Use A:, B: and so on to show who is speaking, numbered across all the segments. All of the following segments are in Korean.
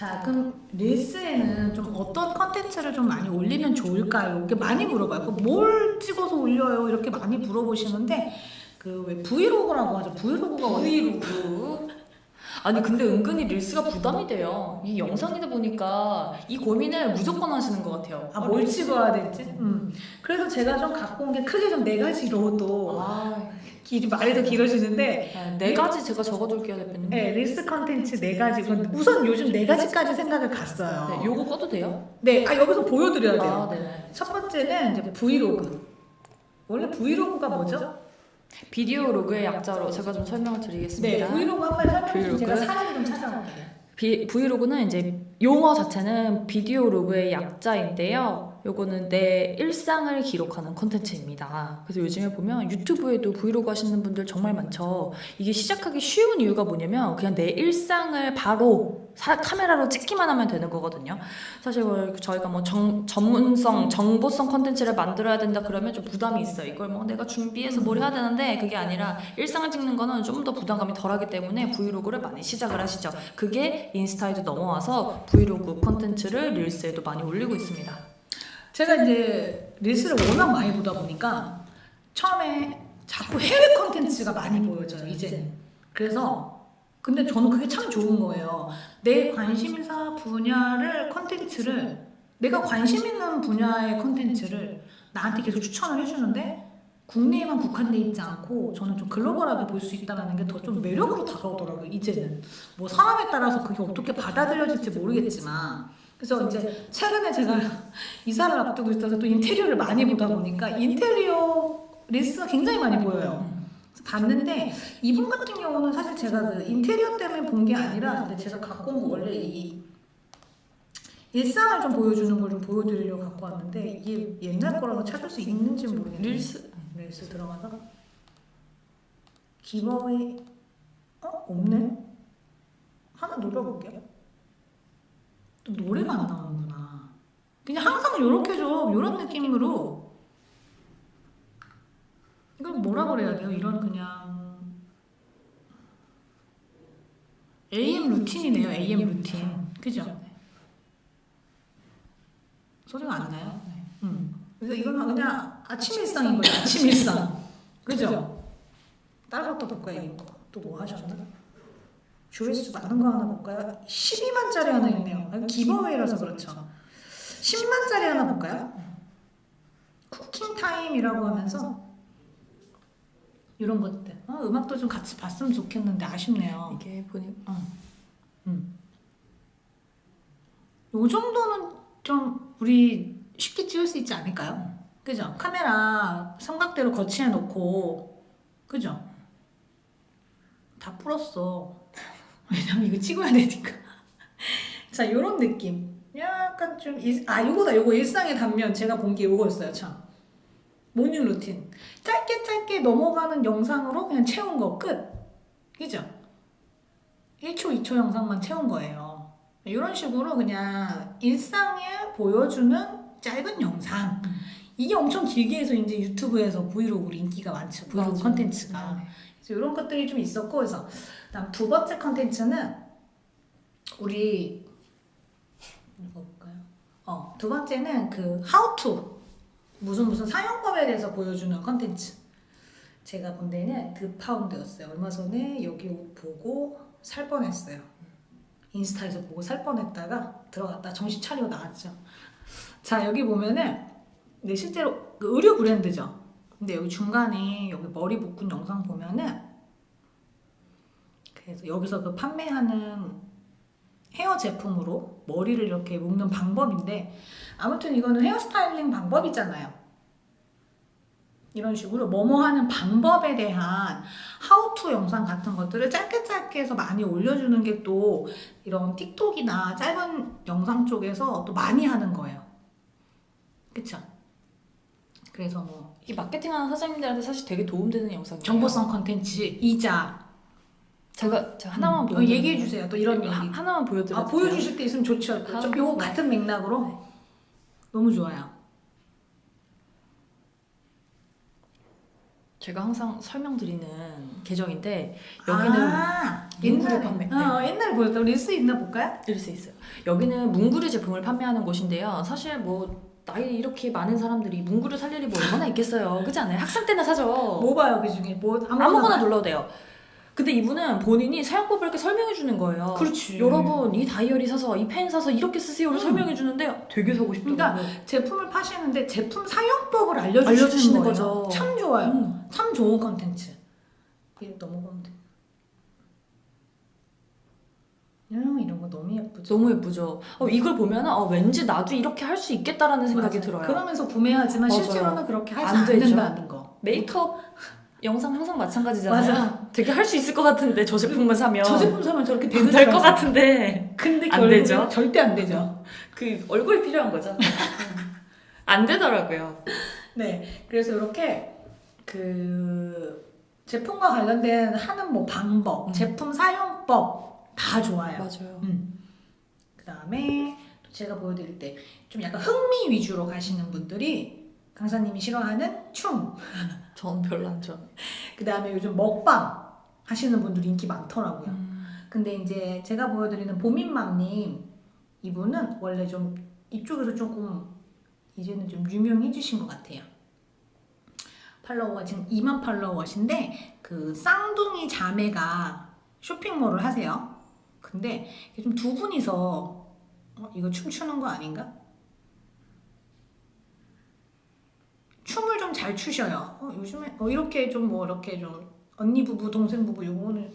A: 자, 그럼 릴스에는 좀 어떤 컨텐츠를 좀 많이 올리면 좋을까요? 이렇게 많이 물어봐요. 그뭘 찍어서 올려요? 이렇게 많이 물어보시는데 그 왜 브이로그라고 하죠. 브이로그가?
B: 브이로그. 아니 근데 은근히 릴스가 부담이 돼요. 이 영상이다 보니까 이 고민을 무조건 하시는 것 같아요.
A: 아, 뭘 찍어야 될지. 음. 그래서 제가 좀 갖고 온 게 크게 좀 네 가지로 또
B: 아,
A: 길이 말이 더 길어지는데
B: 네, 네 가지 제가 적어둘게요 대표님.
A: 네, 릴스 컨텐츠 네 가지. 우선 요즘 네 가지까지 생각을 갔어요.
B: 네, 요거 꺼도 돼요?
A: 네, 아 여기서 보여드려야 돼요.
B: 아, 네네.
A: 첫 번째는 이제 브이로그. 원래 브이로그가 뭐죠?
B: 비디오 로그의 약자로 제가 좀 설명을
A: 네,
B: 드리겠습니다.
A: 브이로그 한번 설명해 주시면 제가
B: 브이로그?
A: 사례를 좀 찾아볼게요.
B: 비, 브이로그는 이제 용어 자체는 비디오 로그의 약자인데요. 요거는 내 일상을 기록하는 콘텐츠입니다. 그래서 요즘에 보면 유튜브에도 브이로그 하시는 분들 정말 많죠. 이게 시작하기 쉬운 이유가 뭐냐면 그냥 내 일상을 바로 사- 카메라로 찍기만 하면 되는 거거든요. 사실 뭐 저희가 뭐 정, 전문성, 정보성 콘텐츠를 만들어야 된다 그러면 좀 부담이 있어요. 이걸 뭐 내가 준비해서 뭘 해야 되는데 그게 아니라 일상을 찍는 거는 좀 더 부담감이 덜하기 때문에 브이로그를 많이 시작을 하시죠. 그게 인스타에도 넘어와서 브이로그 콘텐츠를 릴스에도 많이 올리고 있습니다.
A: 제가 이제 릴스를 워낙 많이 보다 보니까 처음에 자꾸 해외 컨텐츠가 많이 보여져요, 이제는. 그래서 근데 저는 그게 참 좋은 거예요. 내 관심사 분야를 컨텐츠를 내가 관심 있는 분야의 컨텐츠를 나한테 계속 추천을 해주는데 국내에만 국한돼 있지 않고 저는 좀 글로벌하게 볼 수 있다는 게 더 좀 매력으로 다가오더라고요 이제는 뭐 사람에 따라서 그게 어떻게 받아들여질지 모르겠지만 그래서 이제 최근에 제가 이사를 앞두고 있어서 또 인테리어를 많이 보다 보니까 인테리어 리스가 굉장히 많이 보여요. 그래서 봤는데 이분 같은 경우는 사실 제가 그 인테리어 때문에 본 게 아니라 근데 제가 갖고 온 거 원래 이 일상을 좀 보여주는 걸 좀 보여드리려고 갖고 왔는데 이게 옛날 거라서 찾을 수 있는지 모르겠는데
B: 릴스
A: 릴스 들어가서 기버웨이 어? 없네? 하나 눌러볼게요 또 노래가 안 나오는구나 그냥 항상 요렇게 좀 요런 느낌으로 이걸 뭐라 그래야 돼요? 이런 그냥 AM 루틴이네요 AM 루틴 그죠? 소리가 안 나요? 음. 그래서 이건 그냥 아침 일상인 거예요. 아침 일상. 그죠? 다른 것도 볼까요? 또뭐 하셨나? 조회수 많은 거 하나 볼까요? 12만짜리 하나 있네요. 아, 기버웨이라서 그렇죠. 10만짜리 하나 볼까요? 쿠킹 타임이라고 하면서 이런 것들. 어, 음악도 좀 같이 봤으면 좋겠는데 아쉽네요.
B: 이게 보니
A: 요 정도는 좀 우리 쉽게 찍을 수 있지 않을까요? 그죠? 카메라 삼각대로 거치해 놓고 그죠? 다 풀었어. 왜냐면 이거 찍어야 되니까. 자, 요런 느낌. 약간 좀, 일, 아, 요거다. 요거 일상의 단면. 제가 본 게 요거였어요, 참. 모닝 루틴. 짧게 짧게 넘어가는 영상으로 그냥 채운 거 끝. 그죠? 1초, 2초 영상만 채운 거예요. 이런 식으로 그냥 일상에 보여주는 짧은 영상. 이게 엄청 길게 해서 이제 유튜브에서 브이로그로 인기가 많죠. 브이로그. 컨텐츠가.
B: 네.
A: 그래서 이런 것들이 좀 있었고 그래서 그 다음 두 번째 컨텐츠는 우리 이거 볼까요? 어, 두 번째는 그 하우투 무슨 무슨 사용법에 대해서 보여주는 컨텐츠. 제가 본 데는 그 파운드였어요. 얼마 전에 여기 옷 보고 살 뻔했어요. 인스타에서 보고 살 뻔했다가 들어갔다 정신 차리고 나왔죠. 자 여기 보면은 네 실제로 그 의류 브랜드죠. 근데 여기 중간에 여기 머리 묶은 영상 보면은 그래서 여기서 그 판매하는 헤어 제품으로 머리를 이렇게 묶는 방법인데 아무튼 이거는 헤어스타일링 방법이잖아요. 이런 식으로 뭐뭐 하는 방법에 대한 하우투 영상 같은 것들을 짧게 짧게 해서 많이 올려주는 게 또 이런 틱톡이나 짧은 영상 쪽에서 또 많이 하는 거예요. 그쵸? 그래서 뭐
B: 이게 마케팅하는 사장님들한테 사실 되게 도움되는 영상이에요.
A: 정보성 컨텐츠 이자
B: 제가 제가 하나만
A: 음,
B: 보여
A: 어, 얘기해 주세요. 또 이런 얘기.
B: 하 나만 보여드릴게요.
A: 아 보여주실 때 있으면 좋죠.
B: 아,
A: 좀 요거
B: 네.
A: 같은 맥락으로 너무 좋아요.
B: 제가 항상 설명드리는 계정인데 여기는
A: 아, 옛날에
B: 판매. 네.
A: 어, 옛날에 보였던 리스 있나 볼까요?
B: 드릴 수 있어요. 여기는 문구류 제품을 판매하는 곳인데요. 사실 뭐 나이 이렇게 많은 사람들이 문구를 살 일이 뭐 얼마나 있겠어요. 그렇지 않아요? 학생 때나 사죠.
A: 뭐 봐요 그 중에 뭐 아무거나,
B: 아무거나? 눌러도 돼요. 근데 이분은 본인이 사용법을 이렇게 설명해 주는 거예요.
A: 그렇지.
B: 여러분 이 다이어리 사서 이 펜 사서 이렇게 쓰세요를
A: 음.
B: 설명해 주는데 되게 사고 싶더라고요.
A: 제품을 파시는데 제품 사용법을 알려주시는,
B: 알려주시는. 거죠.
A: 참 좋아요.
B: 음.
A: 참 좋은 컨텐츠. 이거 넘어가면 돼. 음, 이런 거 너무 예쁘죠.
B: 너무 예쁘죠. 어, 이걸 보면 어, 왠지 나도 이렇게 할 수 있겠다라는 생각이
A: 맞아요.
B: 들어요.
A: 그러면서 구매하지만
B: 맞아요.
A: 실제로는 그렇게 하지
B: 안 되죠.
A: 된다는 거.
B: 메이크업 영상 항상 마찬가지잖아요.
A: 맞아.
B: 되게 할 수 있을 것 같은데 저 제품만 사면
A: 저 제품 사면 저렇게 되는
B: 될줄것
A: 알았어요.
B: 같은데
A: 근데
B: 안 되죠.
A: 절대 안 되죠.
B: 그 얼굴이 필요한 거죠. 안 되더라고요.
A: 네, 그래서 이렇게 그 제품과 관련된 하는 뭐 방법,
B: 음.
A: 제품 사용법 다 좋아요.
B: 맞아요.
A: 음. 그 다음에 또 제가 보여드릴 때 좀 약간 흥미 위주로 가시는 분들이 강사님이 싫어하는 춤,
B: 전 별로 안 좋아.
A: 그 다음에 요즘 먹방 하시는 분들이 인기 많더라고요.
B: 음.
A: 근데 이제 제가 보여드리는 보민맘님 이분은 원래 좀 이쪽에서 조금 이제는 좀 유명해지신 것 같아요. 팔로워가 지금 2만 팔로워신데 그 쌍둥이 자매가 쇼핑몰을 하세요. 근데 좀 두 분이서 어, 이거 춤추는 거 아닌가? 춤을 좀 잘 추셔요. 어, 요즘에 어, 이렇게 좀 뭐 이렇게 좀 언니 부부 동생 부부 요거는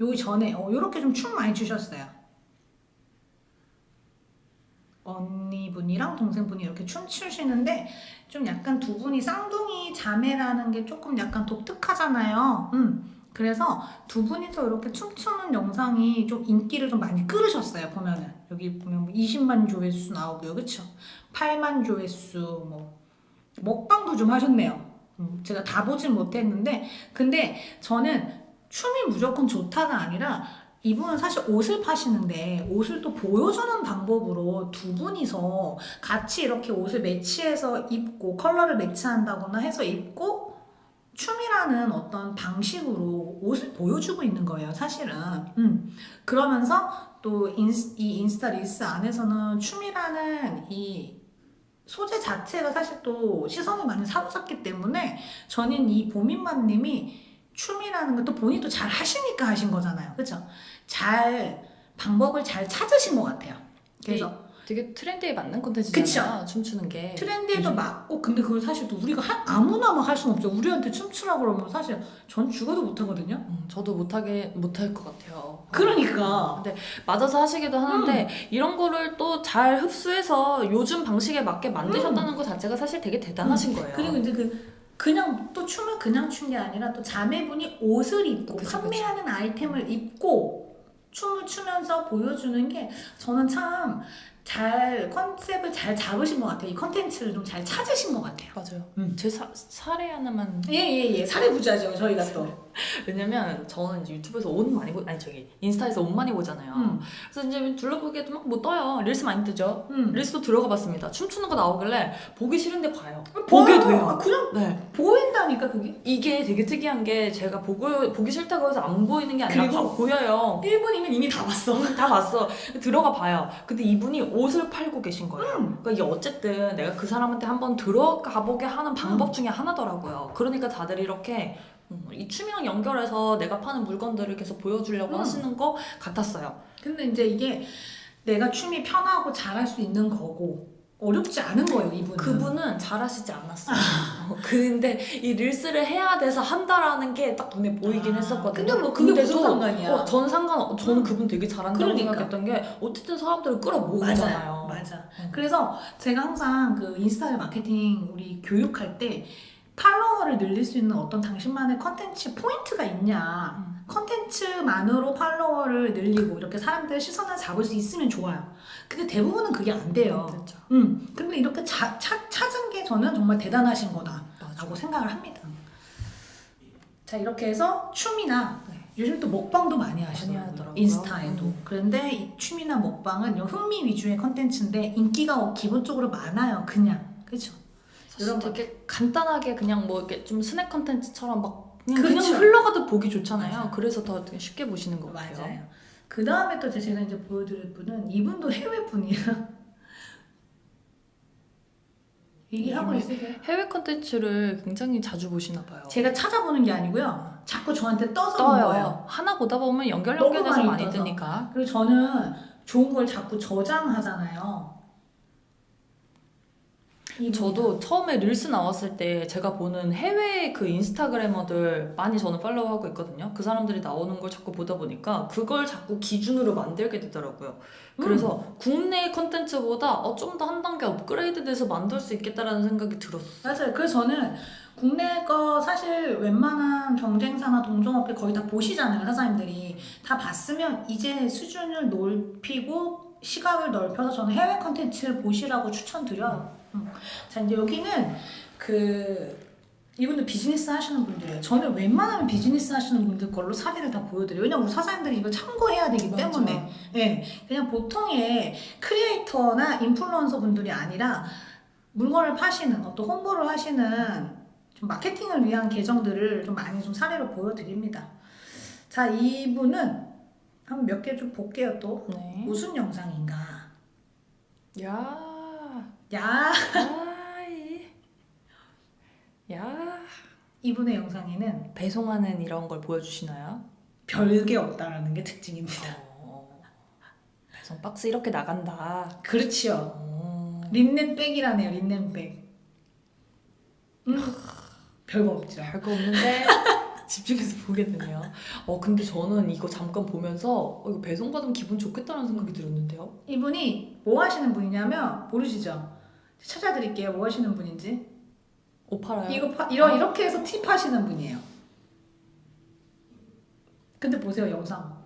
A: 요 전에 어 요렇게 좀 춤 많이 추셨어요. 언니분이랑 동생분이 이렇게 춤 추시는데 좀 약간 두 분이 쌍둥이 자매라는 게 조금 약간 독특하잖아요. 음. 그래서 두 분이서 이렇게 춤추는 영상이 좀 인기를 좀 많이 끌으셨어요. 보면은 여기 보면 뭐 20만 조회수 나오고요, 그렇죠? 8만 조회수 뭐 먹방도 좀 하셨네요. 음, 제가 다 보진 못했는데 근데 저는 춤이 무조건 좋다가 아니라 이분은 사실 옷을 파시는데 옷을 또 보여주는 방법으로 두 분이서 같이 이렇게 옷을 매치해서 입고 컬러를 매치한다거나 해서 입고 춤이라는 어떤 방식으로 옷을 보여주고 있는 거예요, 사실은. 음. 그러면서 또 인스, 이 인스타 릴스 안에서는 춤이라는 이 소재 자체가 사실 또 시선을 많이 사로잡기 때문에 저는 이 보민만님이 춤이라는 것도 본인도 잘 하시니까 하신 거잖아요. 그렇죠? 잘 방법을 잘 찾으신 것 같아요. 그래서
B: 되게 트렌드에 맞는 콘텐츠잖아요. 춤추는 게.
A: 트렌드에도
B: 요즘-
A: 맞고 근데 그걸 사실 또 우리가 하- 아무나 막 할 수는 없죠. 우리한테 춤추라 그러면 사실 전 죽어도 못 하거든요.
B: 음, 저도 못 하게 못 할 것 같아요.
A: 그러니까
B: 맞아서 하시기도 하는데
A: 음.
B: 이런 거를 또 잘 흡수해서 요즘 방식에 맞게 만드셨다는 것 자체가 사실 되게 대단하신 거예요.
A: 음. 그리고 이제 그 그냥 또 춤을 그냥 춘 게 아니라 또 자매분이 옷을 입고
B: 그쵸,
A: 판매하는 아이템을 입고 춤을 추면서 보여주는 게 저는 참 잘 컨셉을 잘 잡으신 것 같아요. 이 컨텐츠를 좀 잘 찾으신 것 같아요.
B: 맞아요.
A: 음.
B: 제 사, 사례 하나만
A: 예예예 사례 부자죠 저희가 또.
B: 왜냐면 저는 이제 유튜브에서 옷 많이 보 아니 저기 인스타에서 옷 많이 보잖아요.
A: 음.
B: 그래서 이제 둘러보기에도 막 뭐 떠요. 릴스 많이 뜨죠.
A: 음.
B: 릴스도 들어가 봤습니다. 춤추는 거 나오길래 보기 싫은데 봐요.
A: 보여.
B: 보게 돼요.
A: 아, 그냥
B: 네.
A: 보 인다니까 그게.
B: 이게 되게 특이한 게 제가 보고 보기 싫다고 해서 안 보이는 게 아니라
A: 그리고
B: 다 보여요.
A: 1분이면 이미 다 봤어.
B: 음, 다 봤어. 들어가 봐요. 근데 이분이 옷을 팔고 계신 거예요.
A: 음.
B: 그러니까 이게 어쨌든 내가 그 사람한테 한번 들어가 보게 하는 방법 중에 하나더라고요. 그러니까 다들 이렇게 음, 이 춤이랑 연결해서 내가 파는 물건들을 계속 보여주려고
A: 음.
B: 하시는 것 같았어요.
A: 근데 이제 이게 내가 춤이 편하고 잘할 수 있는 거고 어렵지 않은 거예요 이분은.
B: 그분은 잘하시지 않았어요. 어, 근데 이 릴스를 해야 돼서 한다라는 게 딱 눈에 보이긴
A: 아,
B: 했었거든요.
A: 근데 뭐 그게 무슨 상관이야?
B: 어, 전 상관, 어, 저는
A: 음.
B: 그분 되게 잘한다고
A: 그러니까.
B: 생각했던 게 어쨌든 사람들을 끌어모으잖아요.
A: 맞아.
B: 음.
A: 그래서 제가 항상 그 인스타 마케팅 우리 교육할 때 팔로워를 늘릴 수 있는 어떤 당신만의 컨텐츠 포인트가 있냐.
B: 음.
A: 컨텐츠만으로 팔로워를 늘리고 이렇게 사람들의 시선을 잡을 수 있으면 좋아요. 근데 대부분은 그게 안 돼요.
B: 그렇죠.
A: 음. 근데 이렇게 자, 차, 찾은 게 저는 정말 대단하신 거다라고. 생각을 합니다. 자 이렇게 해서 춤이나
B: 네.
A: 요즘 또 먹방도 많이 하시더라고요. 인스타에도.
B: 음.
A: 그런데 이 춤이나 먹방은 요 흥미 위주의 컨텐츠인데 인기가 기본적으로 많아요. 그냥 그렇죠.
B: 사실
A: 이런 거.
B: 되게 간단하게 그냥 뭐 이렇게 좀 스낵 컨텐츠처럼 막 그냥,
A: 그렇죠.
B: 그냥 흘러가도 보기 좋잖아요.
A: 맞아요.
B: 그래서 더 되게 쉽게 보시는 것 같아요.
A: 맞아요. 그 다음에 또 제가 이제 보여드릴 분은 이분도 해외 분이야. 얘기하고 있으세요?
B: 해외 컨텐츠를 굉장히 자주 보시나 봐요.
A: 제가 찾아보는 게 아니고요. 자꾸 저한테 떠서 온
B: 떠요.
A: 거예요.
B: 하나 보다 보면 연결 연결돼서
A: 많이
B: 많이. 뜨니까.
A: 그리고 저는 좋은 걸 자꾸 저장하잖아요. 이분이요.
B: 저도 처음에 릴스 나왔을 때 제가 보는 해외 그 인스타그래머들 많이 저는 팔로우하고 있거든요. 그 사람들이 나오는 걸 자꾸 보다 보니까 그걸 자꾸 기준으로 만들게 되더라고요. 그래서 국내 컨텐츠보다 어, 좀 더 한 단계 업그레이드 돼서 만들 수 있겠다라는 생각이 들었어요.
A: 맞아요. 그래서 저는 국내 거 사실 웬만한 경쟁사나 동종업계 거의 다 보시잖아요. 사장님들이 다 봤으면 이제 수준을 높이고 시각을 넓혀서 저는 해외 컨텐츠를 보시라고 추천드려요. 음. 자 이제 여기는 그 이분들 비즈니스 하시는 분들이에요. 저는 웬만하면 비즈니스 하시는 분들 걸로 사례를 다 보여드려요. 왜냐면 우리 사장님들이 이걸 참고해야 되기 때문에. 예, 그냥 보통의 크리에이터나 인플루언서 분들이 아니라 물건을 파시는 어떤 홍보를 하시는 좀 마케팅을 위한 계정들을 좀 많이 좀 사례로 보여드립니다. 자, 이분은 한 몇 개 좀 볼게요 또.
B: 네.
A: 무슨 영상인가?
B: 야,
A: 야,
B: 아이, 야.
A: 이분의 영상에는
B: 배송하는 이런 걸 보여주시나요?
A: 별게 없다라는 게 특징입니다.
B: 어, 배송 박스 이렇게 나간다.
A: 그렇지요.
B: 어.
A: 린넨백이라네요, 린넨백. 음, 별거 없죠.
B: 별거 없는데 집중해서 보게 되네요. 어 근데 저는 이거 잠깐 보면서 어, 이거 배송 받으면 기분 좋겠다는 생각이 들었는데요.
A: 이분이 뭐 하시는 분이냐면 모르시죠? 찾아드릴게요. 뭐 하시는 분인지.
B: 옷 팔아요.
A: 이거 파, 이런 이렇게 해서 팁 하시는 분이에요. 근데 보세요 영상.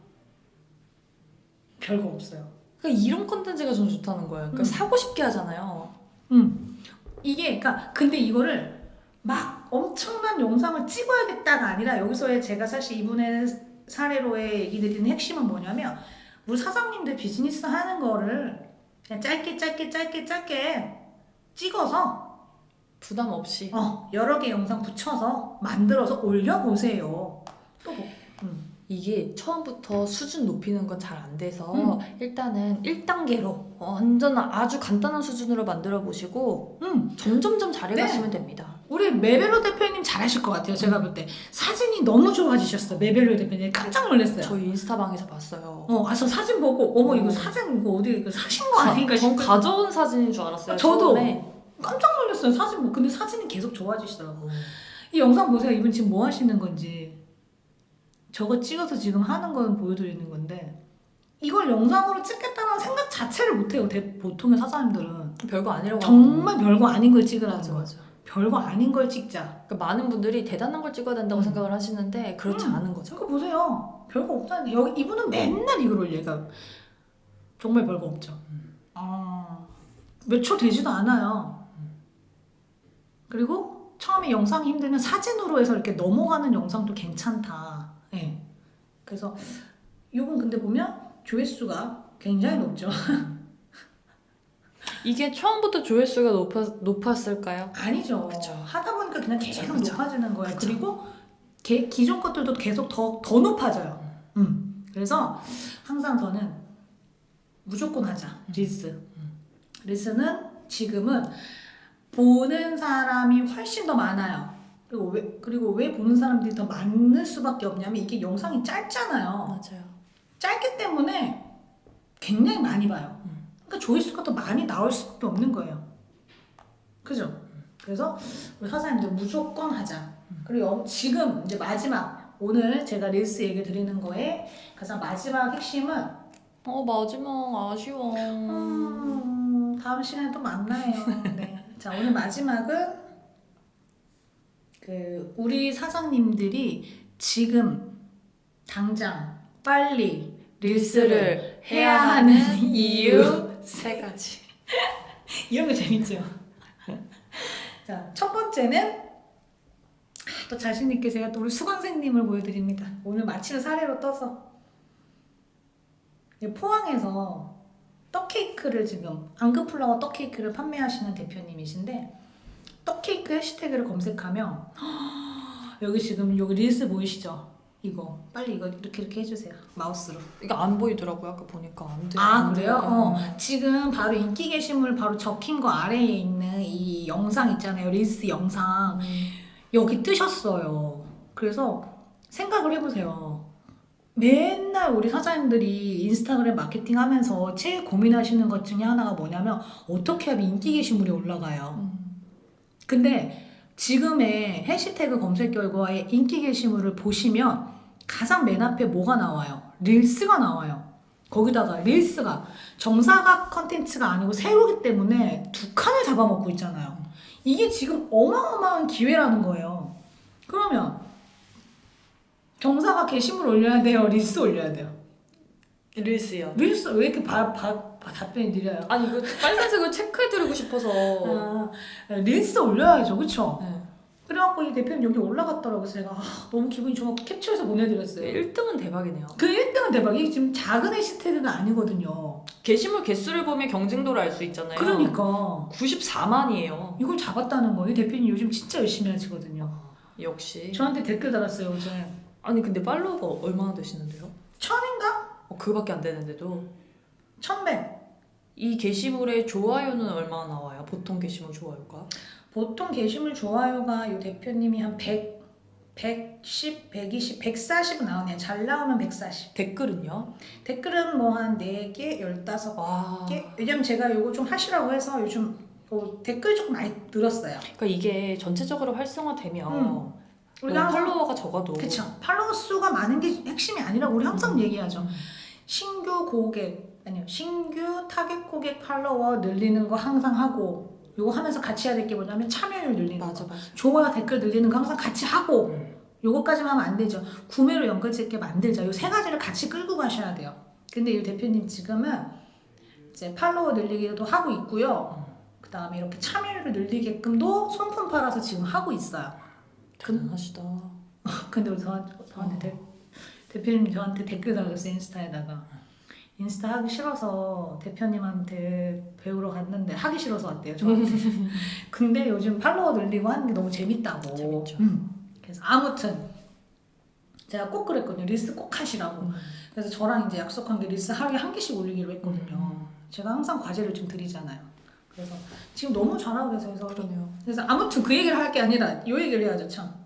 A: 별거 없어요.
B: 그러니까 이런 컨텐츠가 전 좋다는 거예요. 그러니까
A: 음.
B: 사고 싶게 하잖아요.
A: 음. 이게 그러니까 근데 이거를 막 엄청난 영상을 찍어야겠다가 아니라 여기서의 제가 사실 이분의 사례로의 얘기 드리는 핵심은 뭐냐면 우리 사장님들 비즈니스 하는 거를 그냥 짧게 짧게 짧게 짧게 찍어서
B: 부담 없이.
A: 어, 여러 개 영상 붙여서 만들어서 올려보세요. 또 뭐, 음.
B: 이게 처음부터 수준 높이는 건 잘 안 돼서
A: 음.
B: 일단은 1단계로 완전 아주 간단한 수준으로 만들어 보시고
A: 음.
B: 점점점 잘해가시면
A: 네.
B: 됩니다.
A: 우리 메벨로 대표님 잘하실 것 같아요. 제가 볼 때 사진이 너무 좋아지셨어요. 메벨로 대표님 깜짝 놀랐어요.
B: 저희 인스타방에서 봤어요.
A: 어, 아, 저 사진 보고, 어머, 이거
B: 어.
A: 사진, 이거 어디, 이거 사신 거 아닌가
B: 전
A: 싶어요.
B: 가져온 사진인 줄 알았어요.
A: 저도.
B: 처음에.
A: 깜짝 놀랐어요. 사진 보 근데 사진이 계속 좋아지시더라고. 이 영상 보세요. 이분 지금 뭐 하시는 건지. 저거 찍어서 지금 하는 건 보여드리는 건데, 이걸 영상으로 찍겠다는 생각 자체를 못해요. 대, 보통의 사장님들은.
B: 별거 아니라고
A: 정말 별거 아닌 걸 찍으라는
B: 맞아
A: 거.
B: 맞아.
A: 별거 아닌 걸 찍자.
B: 그러니까 많은 분들이 대단한 걸 찍어야 된다고
A: 음.
B: 생각을 하시는데 그렇지
A: 음.
B: 않은 거죠.
A: 저거 보세요. 별거 없다는데 여기 이분은 맨날 이걸 올려요. 정말 별거 없죠. 아, 몇 초 되지도 않아요. 그리고 처음에 영상이 힘들면 사진으로 해서 이렇게 넘어가는 영상도 괜찮다. 예. 그래서 이분 근데 보면 조회수가 굉장히 높죠.
B: 이게 처음부터 조회수가 높았, 높았을까요?
A: 아니죠.
B: 그쵸.
A: 하다 보니까 그냥 계속
B: 그쵸.
A: 높아지는 거예요.
B: 그쵸.
A: 그리고 게- 기존 것들도 계속 더, 더 높아져요. 음. 그래서 항상 저는 무조건 하자. 리스. 리스는 지금은 보는 사람이 훨씬 더 많아요. 그리고 왜, 그리고 왜 보는 사람들이 더 많을 수밖에 없냐면 이게 영상이 짧잖아요.
B: 맞아요.
A: 짧기 때문에 굉장히 많이 봐요.
B: 음.
A: 그러니까 조회수가 더 많이 나올 수밖에 없는 거예요. 그죠? 그래서 우리 사장님들 무조건 하자. 그리고 여- 지금 이제 마지막 오늘 제가 릴스 얘기 드리는 거에 가장 마지막 핵심은
B: 어 마지막 아쉬워.
A: 음, 다음 시간에 또 만나요. 네. 자 오늘 마지막은 그 우리 사장님들이 지금 당장 빨리 릴스를 해야 하는 이유
B: 세 가지.
A: 이런 거 재밌죠? 자, 첫 번째는 또 자신 있게 제가 또 우리 수강생님을 보여드립니다. 오늘 마침 사례로 떠서 포항에서 떡 케이크를 지금 앙크플라워 떡 케이크를 판매하시는 대표님이신데 떡케이크 해시태그를 검색하면 여기 지금 여기 릴스 보이시죠? 이거 빨리 이거 이렇게 이렇게 해주세요 마우스로.
B: 이거 안 보이더라고요. 아까 보니까 안 돼. 아안
A: 그래요?
B: 돼요.
A: 어 지금 바로 인기 게시물 바로 적힌 거 아래에 있는 이 영상 있잖아요 릴스 영상
B: 음.
A: 여기 뜨셨어요. 그래서 생각을 해보세요. 맨날 우리 사장님들이 인스타그램 마케팅 하면서 제일 고민하시는 것 중에 하나가 뭐냐면 어떻게 하면 인기 게시물이 올라가요.
B: 음.
A: 근데 지금의 해시태그 검색 결과에 인기 게시물을 보시면 가장 맨 앞에 뭐가 나와요? 릴스가 나와요. 거기다가 릴스가 정사각 컨텐츠가 아니고 세로기 때문에 두 칸을 잡아먹고 있잖아요. 이게 지금 어마어마한 기회라는 거예요. 그러면 정사각 게시물 올려야 돼요? 릴스 올려야 돼요?
B: 릴스요.
A: 릴스 왜 이렇게 바, 바, 바- 답변이 느려요?
B: 아니 이거 빨간색을 체크해드리고 싶어서.
A: 아, 릴스 올려야죠, 그쵸?
B: 네.
A: 그래갖고 이 대표님 여기 올라갔더라고요. 그래서 제가 아, 너무 기분이 좋아서 캡처해서 보내드렸어요.
B: 1등은 대박이네요.
A: 그 1등은 대박. 이게 지금 작은 해시태그가 아니거든요.
B: 게시물 개수를 보면 경쟁도를 알 수 있잖아요.
A: 그러니까
B: 94만이에요.
A: 이걸 잡았다는 거예요. 이 대표님 요즘 진짜 열심히 하시거든요.
B: 역시.
A: 저한테 댓글 달았어요, 어제.
B: 아니 근데 팔로워가 얼마나 되시는데요?
A: 천인가?
B: 어, 그밖에 안 되는데도
A: 천백.
B: 이 게시물의 좋아요는 얼마나 나와요? 보통 게시물 좋아요가?
A: 보통 게시물 좋아요가 이 대표님이 한 100, 110, 120, 140 나오네요. 잘 나오면 140.
B: 댓글은요?
A: 댓글은 뭐 한 4개, 15개.
B: 와.
A: 왜냐면 제가 이거 좀 하시라고 해서 요즘 어, 댓글이 조금 많이 늘었어요.
B: 그러니까 이게 전체적으로 활성화되면
A: 음.
B: 우리
A: 우리가 항상
B: 팔로워가 적어도
A: 그쵸. 팔로워 수가 많은 게 핵심이 아니라 우리 항상
B: 음.
A: 얘기하죠. 신규 고객 아니요 신규 타겟 고객 팔로워 늘리는 거 항상 하고 요거 하면서 같이 해야 될 게 뭐냐면 참여율 늘리는
B: 맞아
A: 거
B: 맞아.
A: 좋아요 댓글 늘리는 거 항상 같이 하고
B: 음.
A: 요거까지만 하면 안 되죠. 구매로 연결짓게 만들자. 요 세 가지를 같이 끌고 가셔야 돼요. 근데 이 대표님 지금은 이제 팔로워 늘리기도 하고 있고요. 그 다음에 이렇게 참여율을 늘리게끔도 손품 팔아서 지금 하고 있어요.
B: 대단하시다.
A: 근데 우리 저한테, 저한테 대, 대표님 저한테 댓글 달았어요 인스타에다가 인스타 하기 싫어서 대표님한테 배우러 갔는데 하기 싫어서 왔대요 저한테 근데 요즘 팔로워 늘리고 하는 게 너무 재밌다고
B: 재밌죠.
A: 음. 그래서 아무튼 제가 꼭 그랬거든요 리스 꼭 하시라고
B: 음.
A: 그래서 저랑 이제 약속한 게 리스 하루에 한 개씩 올리기로 했거든요
B: 음.
A: 제가 항상 과제를 좀 드리잖아요 그래서 지금 너무 잘하고 계세요 그래서
B: 그러네요.
A: 그래서 아무튼 그 얘기를 할 게 아니라 이 얘기를 해야죠 참.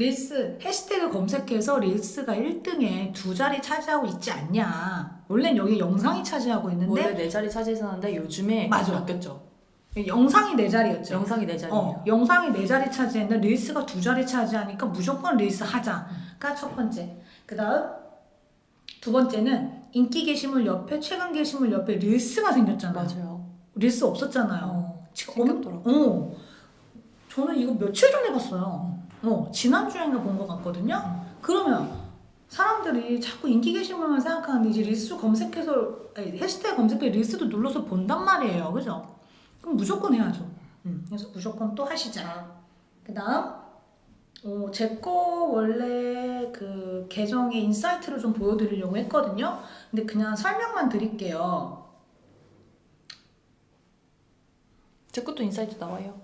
A: 음. 릴스 해시태그 검색해서 릴스가 1등에 두 자리 차지하고 있지 않냐. 원래는 여기 영상이 차지하고 있는데
B: 원래 네 자리 차지했었는데 요즘에
A: 맞아.
B: 바뀌었죠.
A: 영상이 네 자리였죠.
B: 영상이 네 자리예요.
A: 어, 영상이 네 자리 차지했는데 릴스가 두 자리 차지하니까 무조건 릴스 하자가 첫 번째. 그다음 두 번째는 인기 게시물 옆에 최근 게시물 옆에 릴스가 생겼잖아요.
B: 맞아요.
A: 릴스 없었잖아요.
B: 어, 생겼더라고.
A: 어. 저는 이거 며칠 전에 봤어요. 어, 지난주인가 본 것 같거든요. 그러면 사람들이 자꾸 인기 게시물만 생각하는데 이제 리스 검색해서 아니, 해시태그 검색해 리스도 눌러서 본단 말이에요. 그죠? 그럼 무조건 해야죠. 음, 그래서 무조건 또 하시자. 그 다음, 어, 제거 원래 그 계정의 인사이트를 좀 보여드리려고 했거든요. 근데 그냥 설명만 드릴게요.
B: 제 것도 인사이트 나와요.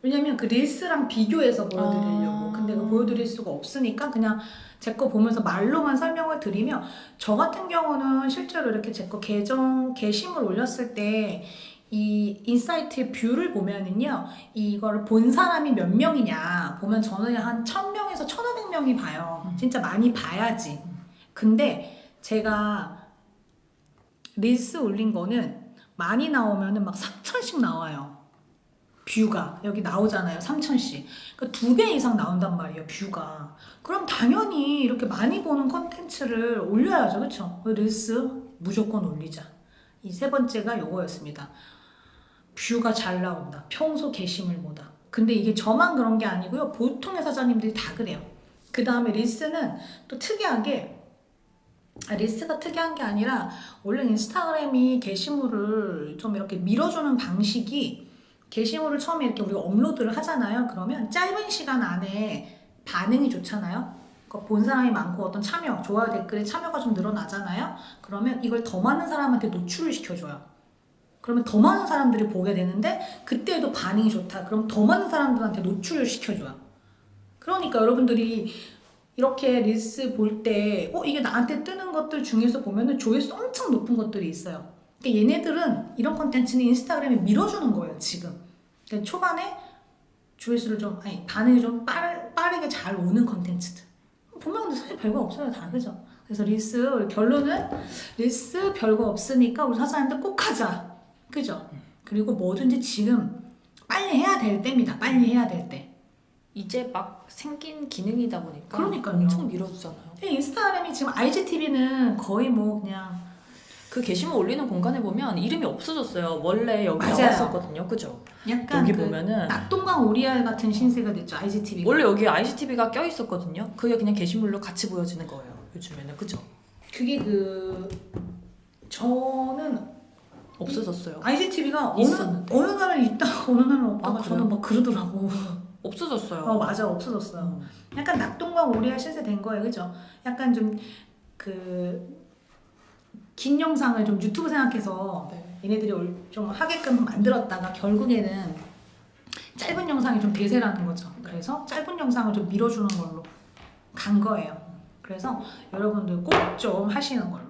A: 왜냐면 그 릴스랑 비교해서 보여드리려고.
B: 아.
A: 근데 그 보여드릴 수가 없으니까 그냥 제 거 보면서 말로만 설명을 드리면 저 같은 경우는 실제로 이렇게 제 거 계정 게시물 올렸을 때 이 인사이트의 뷰를 보면은요 이거를 본 사람이 몇 명이냐 보면 저는 한 1000명에서 1500명이 봐요. 진짜 많이 봐야지. 근데 제가 릴스 올린 거는 많이 나오면은 막 3000씩 나와요 뷰가 여기 나오잖아요 3000씩 그러니까 두 배 이상 나온단 말이에요 뷰가. 그럼 당연히 이렇게 많이 보는 컨텐츠를 올려야죠 그쵸? 릴스 무조건 올리자. 이 세 번째가 요거였습니다. 뷰가 잘 나온다. 평소 게시물 보다. 근데 이게 저만 그런 게 아니고요. 보통의 사장님들이 다 그래요. 그 다음에 릴스는 또 특이하게 아, 릴스가 특이한 게 아니라 원래 인스타그램이 게시물을 좀 이렇게 밀어주는 방식이 게시물을 처음에 이렇게 우리가 업로드를 하잖아요. 그러면 짧은 시간 안에 반응이 좋잖아요. 그러니까 본 사람이 많고 어떤 참여, 좋아요 댓글에 참여가 좀 늘어나잖아요. 그러면 이걸 더 많은 사람한테 노출을 시켜줘요. 그러면 더 많은 사람들이 보게 되는데 그때도 반응이 좋다. 그럼 더 많은 사람들한테 노출을 시켜줘요. 그러니까 여러분들이 이렇게 릴스 볼 때, 어, 이게 나한테 뜨는 것들 중에서 보면은 조회수 엄청 높은 것들이 있어요. 그러니까 얘네들은 이런 컨텐츠는 인스타그램에 밀어주는 거예요, 지금. 그러니까 초반에 조회수를 좀, 아니, 반응이 좀 빠르, 빠르게 잘 오는 컨텐츠들. 보면 근데 사실 별거 없어요, 다. 그죠? 그래서 우리 결론은 릴스 별거 없으니까 우리 사장님들 꼭 하자. 그죠? 그리고 뭐든지 지금 빨리 해야 될 때입니다. 빨리 해야 될 때.
B: 이제 막 생긴 기능이다 보니까
A: 그러니까요.
B: 엄청 밀어주잖아요.
A: 인스타그램이 지금 IGTV는 거의 뭐 그냥
B: 그 게시물 올리는 공간에 보면 이름이 없어졌어요. 원래 여기
A: 맞아요.
B: 나왔었거든요. 그죠?
A: 약간
B: 여기
A: 그
B: 보면은
A: 낙동강 오리알 같은 신세가 됐죠 IGTV.
B: 원래 여기 IGTV가 껴 있었거든요. 그게 그냥 게시물로 같이 보여지는 거예요. 요즘에는 그죠?
A: 그게 그 저는
B: 없어졌어요.
A: IGTV가 어느
B: 있었는데.
A: 어느 날은 있다 어느 날은 없다가
B: 아,
A: 저는
B: 그래요?
A: 막 그러더라고.
B: 없어졌어요.
A: 어 맞아 없어졌어요.
B: 음.
A: 약간 낙동강 오리알 신세 된 거예요, 그죠? 약간 좀 그 긴 영상을 좀 유튜브 생각해서
B: 네.
A: 얘네들이 올- 좀 하게끔 만들었다가 결국에는 짧은 영상이 좀 대세라는 거죠. 그래서 짧은 영상을 좀 밀어주는 걸로 간 거예요. 그래서 여러분들 꼭 좀 하시는 걸로.